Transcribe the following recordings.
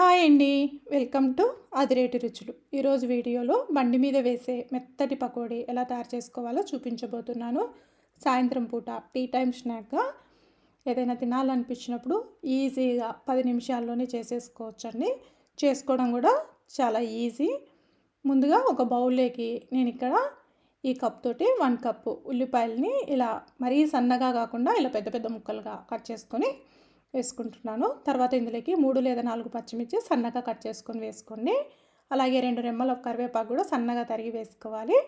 Hi అండి. Welcome to అదిరేటి రుచులు. ఈరోజు వీడియోలో బండి మీద వేసే మెత్తటి పకోడీ ఎలా తయారు చేసుకోవాలో చూపించబోతున్నాను. సాయంత్రం పూట టీ టైం స్నాక్గా ఏదైనా తినాలనిపించినప్పుడు ఈజీగా పది నిమిషాల్లోనే చేసేసుకోవచ్చండి. చేసుకోవడం కూడా చాలా ఈజీ. ముందుగా ఒక బౌల్లోకి నేను ఇక్కడ ఈ కప్ తోటి వన్ కప్పు ఉల్లిపాయలని ఇలా మరీ సన్నగా కాకుండా ఇలా పెద్ద పెద్ద ముక్కలుగా కట్ చేసుకొని వేసుకుంటున్నాను. తర్వాత ఇందులోకి మూడు లేదా నాలుగు పచ్చిమిర్చి సన్నగా కట్ చేసుకొని వేసుకోండి. అలాగే రెండు రెమ్మల కరివేపాకు కూడా సన్నగా తరిగి వేసుకోవాలి.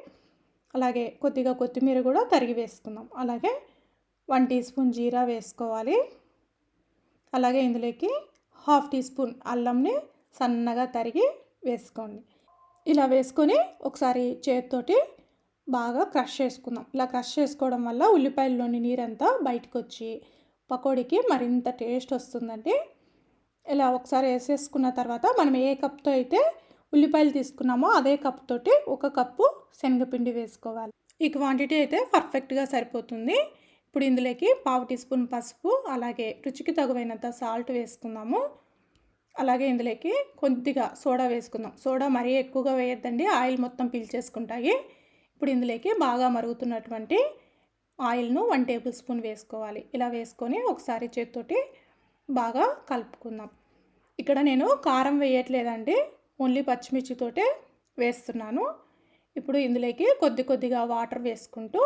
అలాగే కొద్దిగా కొత్తిమీర కూడా తరిగి వేసుకుందాం. అలాగే వన్ టీ స్పూన్ జీరా వేసుకోవాలి. అలాగే ఇందులోకి హాఫ్ టీ స్పూన్ అల్లంని సన్నగా తరిగి వేసుకోండి. ఇలా వేసుకొని ఒకసారి చేతితోటి బాగా క్రష్ చేసుకుందాం. ఇలా క్రష్ చేసుకోవడం వల్ల ఉల్లిపాయల్లోని నీరంతా బయటకు వచ్చి పకోడీకి మరింత టేస్ట్ వస్తుందండి. ఇలా ఒకసారి వేసేసుకున్న తర్వాత మనం ఏ కప్తో అయితే ఉల్లిపాయలు తీసుకున్నామో అదే కప్ తోటి ఒక కప్పు శనగపిండి వేసుకోవాలి. ఈ క్వాంటిటీ అయితే పర్ఫెక్ట్గా సరిపోతుంది. ఇప్పుడు ఇందులోకి పావు టీ స్పూన్ పసుపు అలాగే రుచికి తగువైనంత సాల్ట్ వేసుకుందాము. అలాగే ఇందులోకి కొద్దిగా సోడా వేసుకుందాం. సోడా మరీ ఎక్కువగా వేయొద్దండి ఆయిల్ మొత్తం పీల్చేసుకుంటాయి. ఇప్పుడు ఇందులోకి బాగా మరుగుతున్నటువంటి ఆయిల్ను వన్ టేబుల్ స్పూన్ వేసుకోవాలి. ఇలా వేసుకొని ఒకసారి చేతితోటి బాగా కలుపుకుందాం. ఇక్కడ నేను కారం వేయట్లేదండి. ఓన్లీ పచ్చిమిర్చితోటే వేస్తున్నాను. ఇప్పుడు ఇందులోకి కొద్ది కొద్దిగా వాటర్ వేసుకుంటూ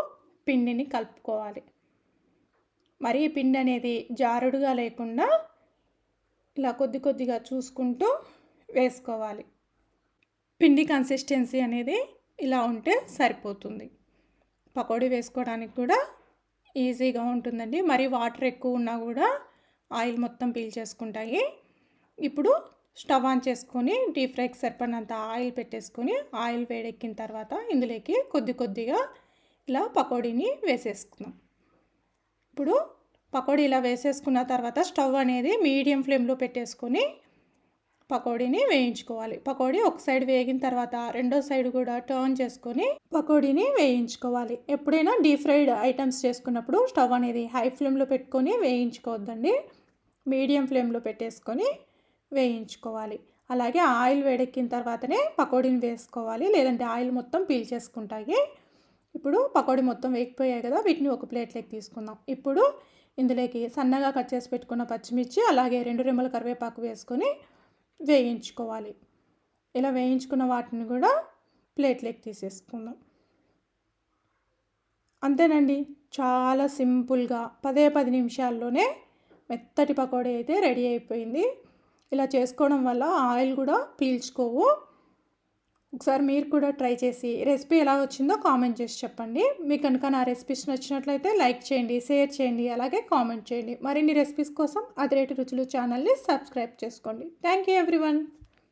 పిండిని కలుపుకోవాలి. మరి పిండి అనేది జారుడుగా లేకుండా ఇలా కొద్ది కొద్దిగా చూసుకుంటూ వేసుకోవాలి. పిండి కన్సిస్టెన్సీ అనేది ఇలా ఉంటే సరిపోతుంది. పకోడీ వేసుకోవడానికి కూడా ఈజీగా ఉంటుందండి. మరి వాటర్ ఎక్కువ ఉన్నా కూడా ఆయిల్ మొత్తం పీల్చేసుకుంటాయి. ఇప్పుడు స్టవ్ ఆన్ చేసుకొని డీప్ ఫ్రైకి సరిపడినంత ఆయిల్ పెట్టేసుకొని ఆయిల్ వేడెక్కిన తర్వాత ఇందులోకి కొద్ది కొద్దిగా ఇలా పకోడీని వేసేసుకుందాం. ఇప్పుడు పకోడీ ఇలా వేసేసుకున్న తర్వాత స్టవ్ అనేది మీడియం ఫ్లేమ్లో పెట్టేసుకొని పకోడీని వేయించుకోవాలి. పకోడీ ఒక సైడ్ వేగిన తర్వాత రెండో సైడ్ కూడా టర్న్ చేసుకొని పకోడీని వేయించుకోవాలి. ఎప్పుడైనా డీప్ ఫ్రైడ్ ఐటమ్స్ చేసుకున్నప్పుడు స్టవ్ అనేది హై ఫ్లేమ్లో పెట్టుకొని వేయించుకోవద్దండి. మీడియం ఫ్లేమ్లో పెట్టేసుకొని వేయించుకోవాలి. అలాగే ఆయిల్ వేడెక్కిన తర్వాతనే పకోడీని వేసుకోవాలి. లేదంటే ఆయిల్ మొత్తం పీల్చేసుకుంటాయి. ఇప్పుడు పకోడీ మొత్తం వేగిపోయాయి కదా వీటిని ఒక ప్లేట్లోకి తీసుకుందాం. ఇప్పుడు ఇందులోకి సన్నగా కట్ చేసి పెట్టుకున్న పచ్చిమిర్చి అలాగే రెండు రెమ్మల కరివేపాకు వేసుకొని వేయించుకోవాలి. ఇలా వేయించుకున్న వాటిని కూడా ప్లేట్లోకి తీసేసుకుందాం. అంతేనండి. చాలా సింపుల్గా పదే పది నిమిషాల్లోనే మెత్తటి పకోడీ అయితే రెడీ అయిపోయింది. ఇలా చేసుకోవడం వల్ల ఆయిల్ కూడా పీల్చుకోవు. ఒకసారి మీరు కూడా ట్రై చేసి రెసిపీ ఎలా వచ్చిందో కామెంట్ చేసి చెప్పండి. మీకు కనుక నా రెసిపీస్ నచ్చినట్లయితే లైక్ చేయండి షేర్ చేయండి అలాగే కామెంట్ చేయండి. మరిన్ని రెసిపీస్ కోసం అదిరేటి రుచులు ఛానల్ని సబ్స్క్రైబ్ చేసుకోండి. Thank you everyone.